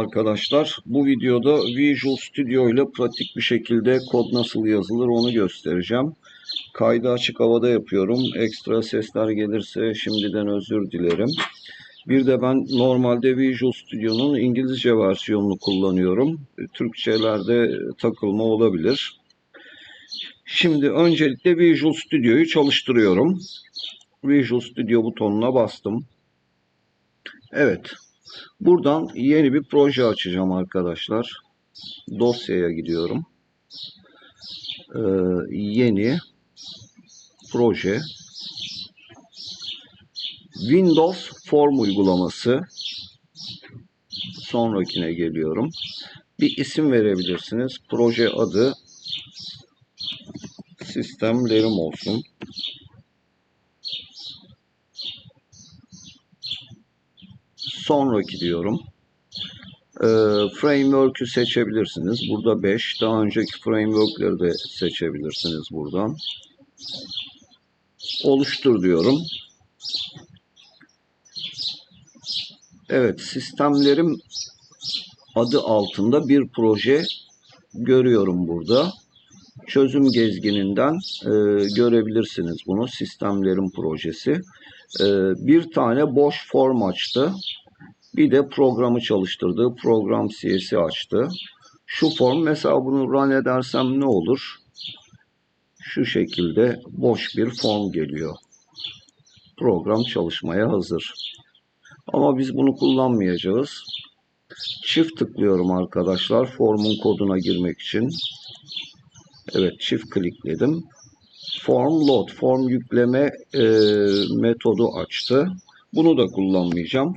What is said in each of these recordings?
arkadaşlar. Bu videoda Visual Studio ile pratik bir şekilde kod nasıl yazılır onu göstereceğim. Kaydı açık havada yapıyorum. Ekstra sesler gelirse şimdiden özür dilerim. Bir de ben normalde Visual Studio'nun İngilizce versiyonunu kullanıyorum. Türkçelerde takılma olabilir. Şimdi öncelikle Visual Studio'yu çalıştırıyorum. Visual Studio butonuna bastım. Evet. Buradan yeni bir proje açacağım arkadaşlar. Dosyaya gidiyorum. Ee, yeni proje. Windows Form uygulaması. Sonrakine geliyorum. Bir isim verebilirsiniz. Proje adı sistemlerim olsun. Sonraki diyorum. Ee, framework'ü seçebilirsiniz. Burada 5. Daha önceki framework'leri de seçebilirsiniz buradan. Oluştur diyorum. Evet, sistemlerim adı altında bir proje görüyorum burada. Çözüm gezgininden e, görebilirsiniz bunu. Sistemlerin projesi. E, bir tane boş form açtı. Bir de programı çalıştırdığı program CS'i açtı. Şu form mesela bunu run edersem ne olur? Şu şekilde boş bir form geliyor. Program çalışmaya hazır. Ama biz bunu kullanmayacağız. Çift tıklıyorum arkadaşlar formun koduna girmek için. Evet çift klikledim. Form load, form yükleme e, metodu açtı. Bunu da kullanmayacağım.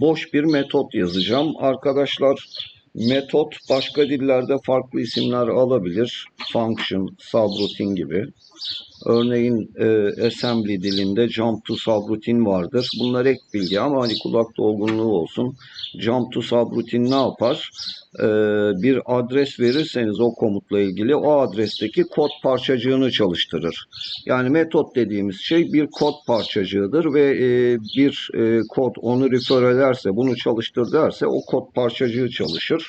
Boş bir metot yazacağım. Arkadaşlar metot başka dillerde farklı isimler alabilir. Function, subroutine gibi. Örneğin e, assembly dilinde jump to subroutine vardır. Bunlar ek bilgi ama hani kulak dolgunluğu olsun. Jump to subroutine ne yapar? E, bir adres verirseniz o komutla ilgili o adresteki kod parçacığını çalıştırır. Yani metot dediğimiz şey bir kod parçacığıdır ve e, bir e, kod onu refer ederse, bunu çalıştır derse o kod parçacığı çalışır.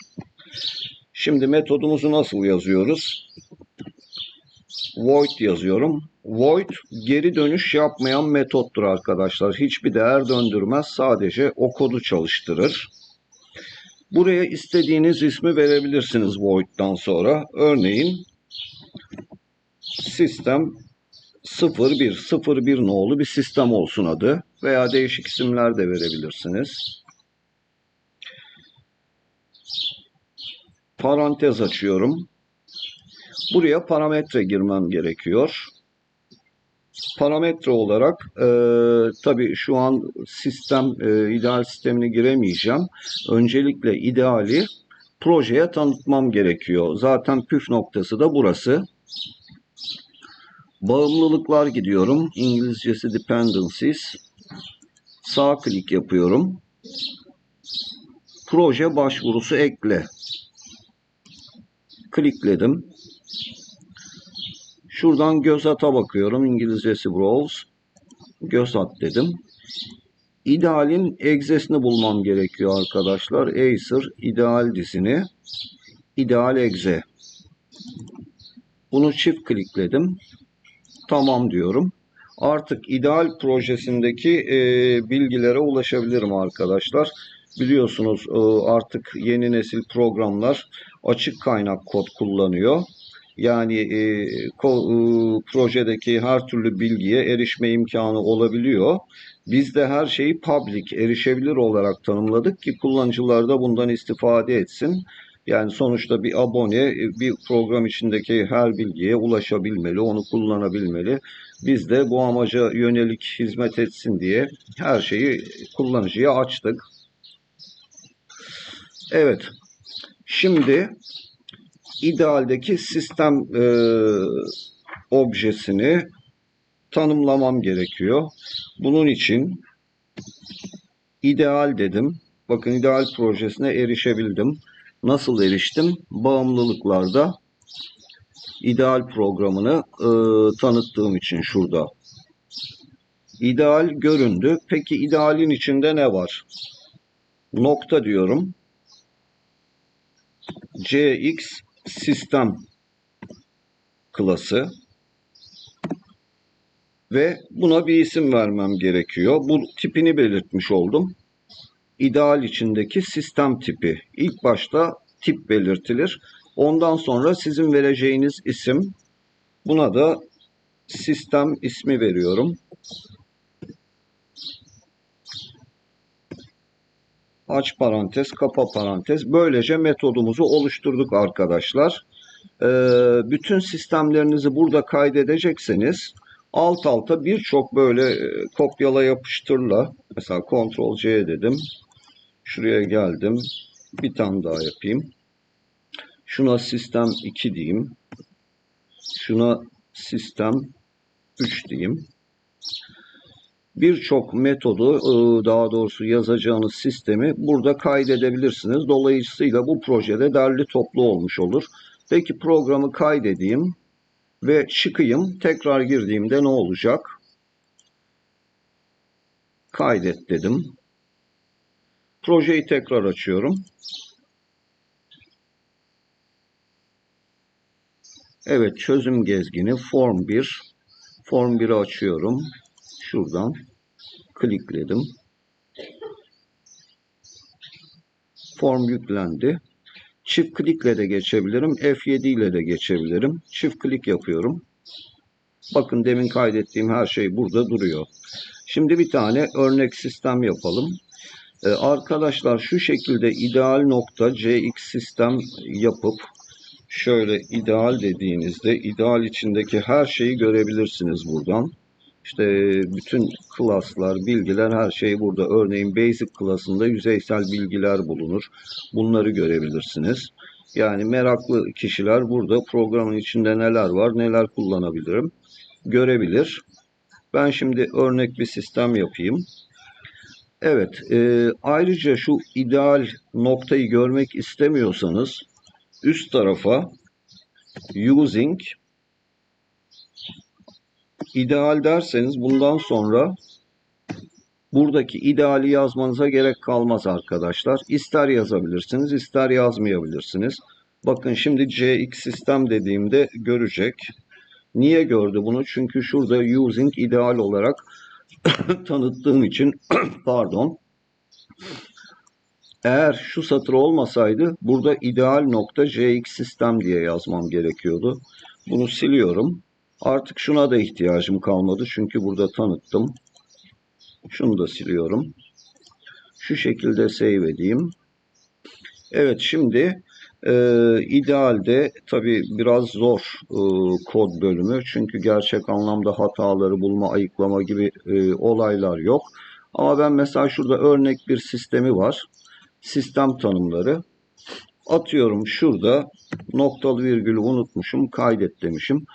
Şimdi metodumuzu nasıl yazıyoruz? Void yazıyorum. Void geri dönüş yapmayan metottur arkadaşlar. Hiçbir değer döndürmez. Sadece o kodu çalıştırır. Buraya istediğiniz ismi verebilirsiniz void'dan sonra. Örneğin sistem 01 01 nolu bir sistem olsun adı veya değişik isimler de verebilirsiniz. Parantez açıyorum. Buraya parametre girmem gerekiyor. Parametre olarak e, tabii şu an sistem e, ideal sistemini giremeyeceğim. Öncelikle ideali projeye tanıtmam gerekiyor. Zaten püf noktası da burası. Bağımlılıklar gidiyorum. İngilizcesi dependencies. Sağ klik yapıyorum. Proje başvurusu ekle. Klikledim. Şuradan göz ata bakıyorum. İngilizcesi browse. Göz at dedim. İdealin egzesini bulmam gerekiyor arkadaşlar. Acer ideal dizini. İdeal egze. Bunu çift klikledim. Tamam diyorum. Artık ideal projesindeki e, bilgilere ulaşabilirim arkadaşlar. Biliyorsunuz e, artık yeni nesil programlar açık kaynak kod kullanıyor. Yani e, ko, e, projedeki her türlü bilgiye erişme imkanı olabiliyor. Biz de her şeyi public, erişebilir olarak tanımladık ki kullanıcılar da bundan istifade etsin. Yani sonuçta bir abone bir program içindeki her bilgiye ulaşabilmeli, onu kullanabilmeli. Biz de bu amaca yönelik hizmet etsin diye her şeyi kullanıcıya açtık. Evet. Şimdi idealdeki sistem e, objesini tanımlamam gerekiyor. Bunun için ideal dedim. Bakın ideal projesine erişebildim. Nasıl eriştim? Bağımlılıklarda ideal programını e, tanıttığım için şurada. İdeal göründü. Peki idealin içinde ne var? nokta diyorum. CX sistem klası ve buna bir isim vermem gerekiyor. Bu tipini belirtmiş oldum. İdeal içindeki sistem tipi. İlk başta tip belirtilir. Ondan sonra sizin vereceğiniz isim. Buna da sistem ismi veriyorum. Aç parantez, kapa parantez. Böylece metodumuzu oluşturduk arkadaşlar. Ee, bütün sistemlerinizi burada kaydedecekseniz alt alta birçok böyle e, kopyala yapıştırla mesela Ctrl C dedim. Şuraya geldim. Bir tane daha yapayım. Şuna sistem 2 diyeyim. Şuna sistem 3 diyeyim. Birçok metodu e, daha doğrusu yazacağınız sistemi burada kaydedebilirsiniz. Dolayısıyla bu projede derli toplu olmuş olur. Peki programı kaydedeyim ve çıkayım. Tekrar girdiğimde ne olacak? Kaydet dedim. Projeyi tekrar açıyorum. Evet çözüm gezgini form 1. Form 1'i açıyorum. Şuradan klikledim. Form yüklendi. Çift klikle de geçebilirim. F7 ile de geçebilirim. Çift klik yapıyorum. Bakın demin kaydettiğim her şey burada duruyor. Şimdi bir tane örnek sistem yapalım. Ee, arkadaşlar şu şekilde ideal nokta CX sistem yapıp şöyle ideal dediğinizde ideal içindeki her şeyi görebilirsiniz buradan. İşte bütün klaslar, bilgiler her şey burada. Örneğin Basic klasında yüzeysel bilgiler bulunur. Bunları görebilirsiniz. Yani meraklı kişiler burada programın içinde neler var, neler kullanabilirim görebilir. Ben şimdi örnek bir sistem yapayım. Evet, e, ayrıca şu ideal noktayı görmek istemiyorsanız üst tarafa using ideal derseniz bundan sonra buradaki ideali yazmanıza gerek kalmaz arkadaşlar. İster yazabilirsiniz, ister yazmayabilirsiniz. Bakın şimdi CX sistem dediğimde görecek. Niye gördü bunu? Çünkü şurada using ideal olarak tanıttığım için pardon. Eğer şu satır olmasaydı burada ideal nokta CX sistem diye yazmam gerekiyordu. Bunu siliyorum. Artık şuna da ihtiyacım kalmadı. Çünkü burada tanıttım. Şunu da siliyorum. Şu şekilde save edeyim. Evet şimdi e, idealde tabi biraz zor e, kod bölümü. Çünkü gerçek anlamda hataları bulma, ayıklama gibi e, olaylar yok. Ama ben mesela şurada örnek bir sistemi var. Sistem tanımları. Atıyorum şurada noktalı virgülü unutmuşum, kaydet demişim.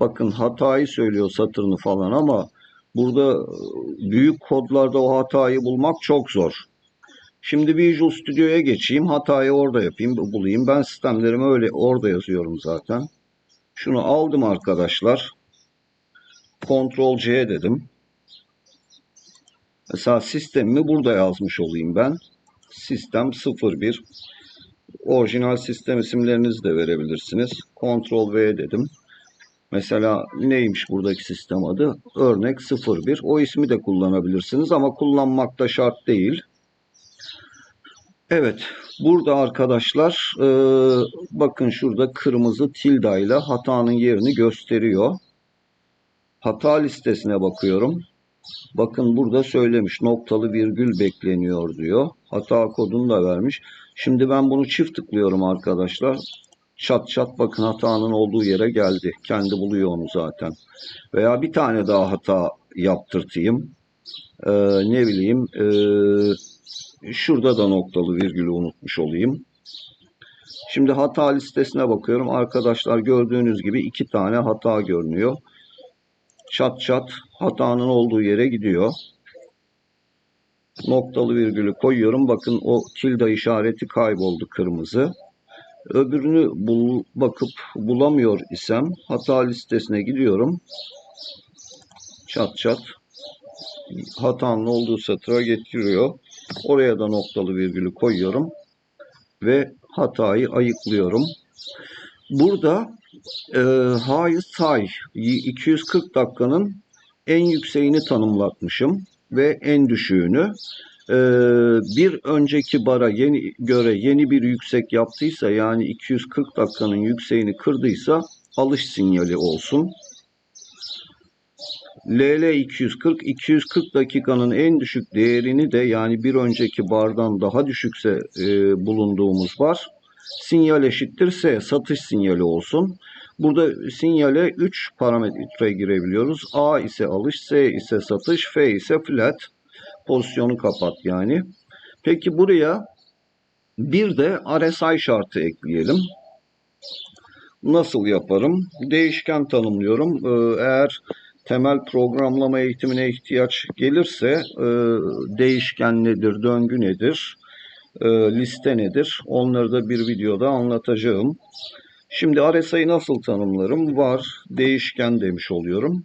Bakın hatayı söylüyor satırını falan ama burada e, büyük kodlarda o hatayı bulmak çok zor. Şimdi Visual Studio'ya geçeyim. Hatayı orada yapayım, bulayım. Ben sistemlerimi öyle orada yazıyorum zaten. Şunu aldım arkadaşlar. Ctrl C dedim. Mesela sistemimi burada yazmış olayım ben. Sistem 01. Orijinal sistem isimlerinizi de verebilirsiniz. Ctrl V dedim. Mesela neymiş buradaki sistem adı? Örnek 01. O ismi de kullanabilirsiniz ama kullanmak da şart değil. Evet, burada arkadaşlar e, bakın şurada kırmızı tilde ile hatanın yerini gösteriyor. Hata listesine bakıyorum. Bakın burada söylemiş noktalı virgül bekleniyor diyor. Hata kodunu da vermiş. Şimdi ben bunu çift tıklıyorum arkadaşlar. Çat çat bakın hatanın olduğu yere geldi. Kendi buluyor onu zaten. Veya bir tane daha hata yaptırtayım. Ee, ne bileyim ee, şurada da noktalı virgülü unutmuş olayım. Şimdi hata listesine bakıyorum. Arkadaşlar gördüğünüz gibi iki tane hata görünüyor. Çat çat hatanın olduğu yere gidiyor. Noktalı virgülü koyuyorum. Bakın o tilde işareti kayboldu kırmızı. Öbürünü bul, bakıp bulamıyor isem hata listesine gidiyorum. Çat çat hatanın olduğu satıra getiriyor. Oraya da noktalı virgülü koyuyorum ve hatayı ayıklıyorum. Burada e, high say 240 dakikanın en yükseğini tanımlatmışım ve en düşüğünü. E, bir önceki bara yeni göre yeni bir yüksek yaptıysa yani 240 dakikanın yükseğini kırdıysa alış sinyali olsun. LL 240 240 dakikanın en düşük değerini de yani bir önceki bardan daha düşükse e, bulunduğumuz bar sinyal eşittir S satış sinyali olsun. Burada sinyale 3 parametre girebiliyoruz. A ise alış, S ise satış, F ise flat. Pozisyonu kapat yani. Peki buraya bir de RSI şartı ekleyelim. Nasıl yaparım? Değişken tanımlıyorum. Ee, Eğer temel programlama eğitimine ihtiyaç gelirse e, değişken nedir, döngü nedir, e, liste nedir onları da bir videoda anlatacağım. Şimdi RSI'yi nasıl tanımlarım? Var, değişken demiş oluyorum.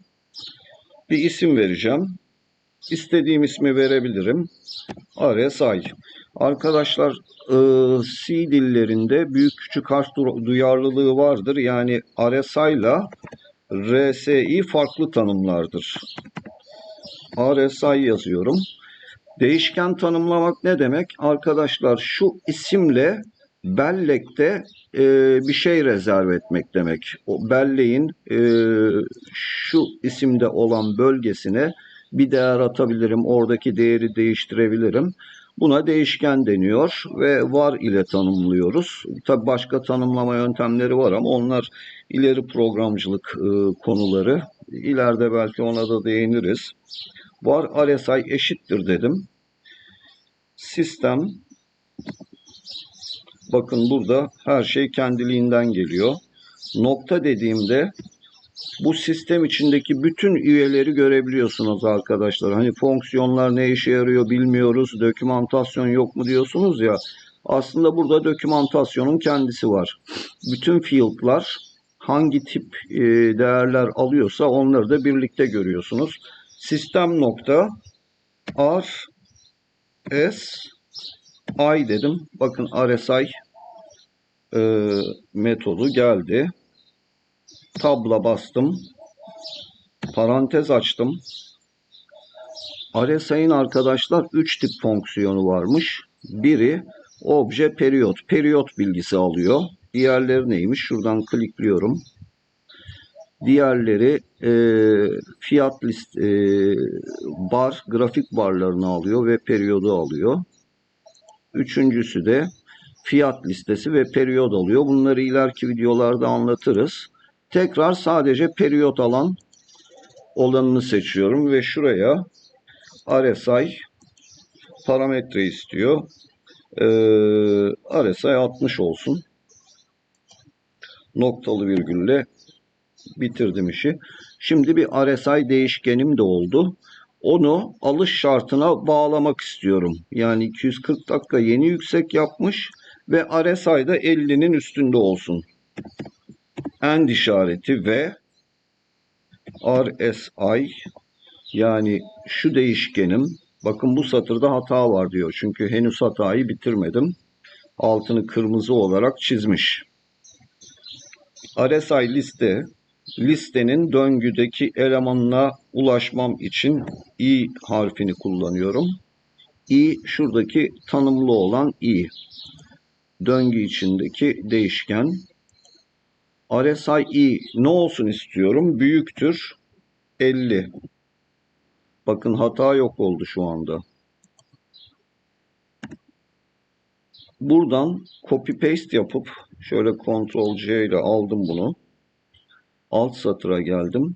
Bir isim vereceğim. İstediğim ismi verebilirim. RSI. Arkadaşlar e, C dillerinde büyük küçük harf du- duyarlılığı vardır. Yani RSI RSI farklı tanımlardır. RSI yazıyorum. Değişken tanımlamak ne demek? Arkadaşlar şu isimle bellekte e, bir şey rezerv etmek demek. O belleğin e, şu isimde olan bölgesine bir değer atabilirim. Oradaki değeri değiştirebilirim. Buna değişken deniyor ve var ile tanımlıyoruz. Tabi başka tanımlama yöntemleri var ama onlar ileri programcılık e, konuları. İleride belki ona da değiniriz. Var RSI eşittir dedim. Sistem bakın burada her şey kendiliğinden geliyor. Nokta dediğimde bu sistem içindeki bütün üyeleri görebiliyorsunuz arkadaşlar. Hani fonksiyonlar ne işe yarıyor bilmiyoruz, dokümantasyon yok mu diyorsunuz ya. Aslında burada dokümantasyonun kendisi var. Bütün field'lar hangi tip e, değerler alıyorsa onları da birlikte görüyorsunuz. Sistem nokta R S I dedim. Bakın RSI e, metodu geldi. Tabla bastım. Parantez açtım. RSI'nin arkadaşlar 3 tip fonksiyonu varmış. Biri obje periyot. Periyot bilgisi alıyor. Diğerleri neymiş? Şuradan klikliyorum. Diğerleri e, fiyat list e, bar, grafik barlarını alıyor ve periyodu alıyor. Üçüncüsü de fiyat listesi ve periyod alıyor. Bunları ileriki videolarda anlatırız. Tekrar sadece periyot alan olanını seçiyorum ve şuraya RSI parametre istiyor. Ee, RSI 60 olsun. Noktalı virgülle bitirdim işi. Şimdi bir RSI değişkenim de oldu. Onu alış şartına bağlamak istiyorum. Yani 240 dakika yeni yüksek yapmış ve RSI da 50'nin üstünde olsun. End işareti ve RSI yani şu değişkenim bakın bu satırda hata var diyor. Çünkü henüz hatayı bitirmedim. Altını kırmızı olarak çizmiş. RSI liste listenin döngüdeki elemanına ulaşmam için i harfini kullanıyorum. i şuradaki tanımlı olan i. Döngü içindeki değişken. RSI ne olsun istiyorum? Büyüktür 50. Bakın hata yok oldu şu anda. Buradan copy paste yapıp şöyle Ctrl C ile aldım bunu. Alt satıra geldim.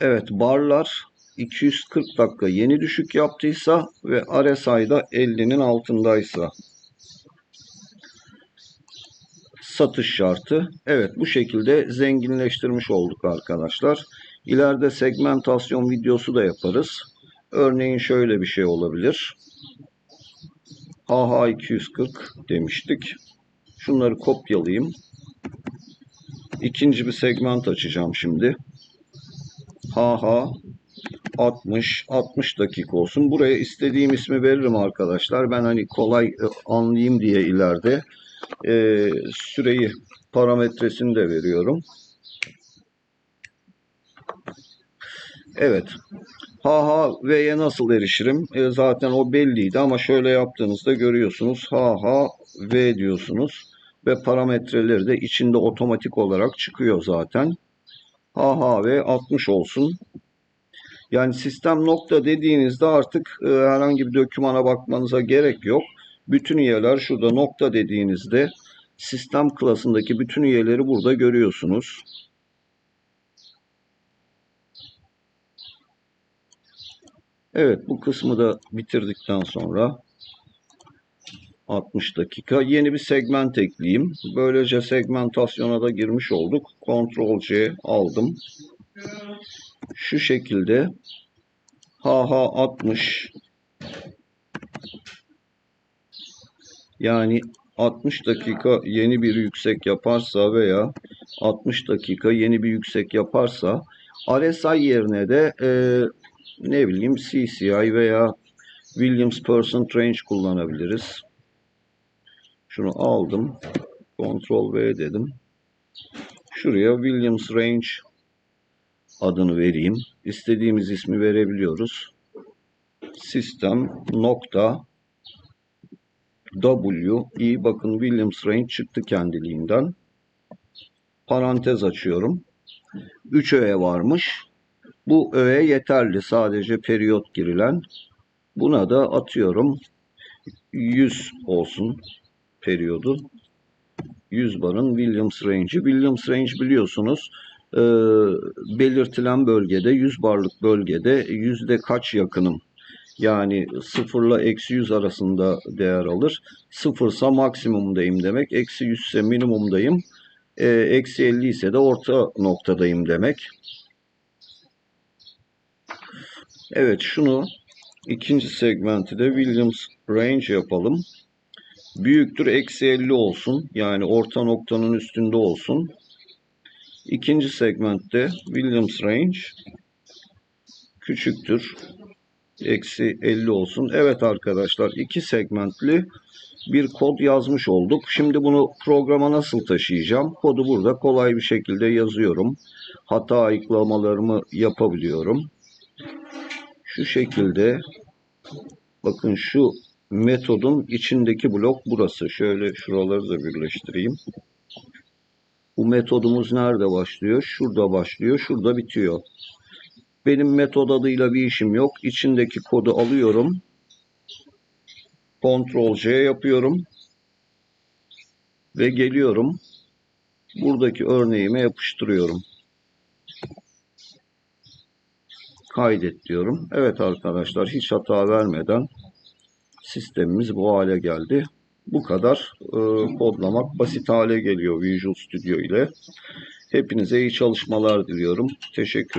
Evet barlar 240 dakika yeni düşük yaptıysa ve RSI'da 50'nin altındaysa satış şartı. Evet bu şekilde zenginleştirmiş olduk arkadaşlar. İleride segmentasyon videosu da yaparız. Örneğin şöyle bir şey olabilir. HH 240 demiştik. Şunları kopyalayayım. İkinci bir segment açacağım şimdi. HH 60, 60 dakika olsun. Buraya istediğim ismi veririm arkadaşlar. Ben hani kolay e, anlayayım diye ileride e, süreyi parametresini de veriyorum. Evet. Ha ha V'ye nasıl erişirim? E, zaten o belliydi ama şöyle yaptığınızda görüyorsunuz. Ha ha V diyorsunuz ve parametreleri de içinde otomatik olarak çıkıyor zaten. Ha ha V 60 olsun. Yani sistem nokta dediğinizde artık e, herhangi bir dokümana bakmanıza gerek yok. Bütün üyeler şurada nokta dediğinizde sistem klasındaki bütün üyeleri burada görüyorsunuz. Evet bu kısmı da bitirdikten sonra 60 dakika yeni bir segment ekleyeyim. Böylece segmentasyona da girmiş olduk. Ctrl C aldım. Şu şekilde HH 60 yani 60 dakika yeni bir yüksek yaparsa veya 60 dakika yeni bir yüksek yaparsa RSI yerine de e, ne bileyim CCI veya Williams Percent Range kullanabiliriz. Şunu aldım. Ctrl V dedim. Şuraya Williams Range adını vereyim. İstediğimiz ismi verebiliyoruz. Sistem nokta W i bakın Williams Range çıktı kendiliğinden. Parantez açıyorum. 3 öğe varmış. Bu öğe yeterli. Sadece periyot girilen. Buna da atıyorum 100 olsun periyodu. 100 barın Williams Range'i. Williams Range biliyorsunuz e, belirtilen bölgede 100 barlık bölgede yüzde kaç yakınım yani 0 ile eksi 100 arasında değer alır. 0 ise maksimumdayım demek. Eksi 100 ise minimumdayım. E, eksi 50 ise de orta noktadayım demek. Evet şunu ikinci segmenti de Williams Range yapalım. Büyüktür eksi 50 olsun. Yani orta noktanın üstünde olsun. İkinci segmentte Williams Range küçüktür. Eksi 50 olsun. Evet arkadaşlar iki segmentli bir kod yazmış olduk. Şimdi bunu programa nasıl taşıyacağım? Kodu burada kolay bir şekilde yazıyorum. Hata ayıklamalarımı yapabiliyorum. Şu şekilde bakın şu metodun içindeki blok burası. Şöyle şuraları da birleştireyim. Bu metodumuz nerede başlıyor? Şurada başlıyor, şurada bitiyor. Benim metod adıyla bir işim yok. İçindeki kodu alıyorum. Ctrl C yapıyorum. Ve geliyorum. Buradaki örneğime yapıştırıyorum. Kaydet diyorum. Evet arkadaşlar hiç hata vermeden sistemimiz bu hale geldi. Bu kadar e, kodlamak basit hale geliyor Visual Studio ile. Hepinize iyi çalışmalar diliyorum. Teşekkür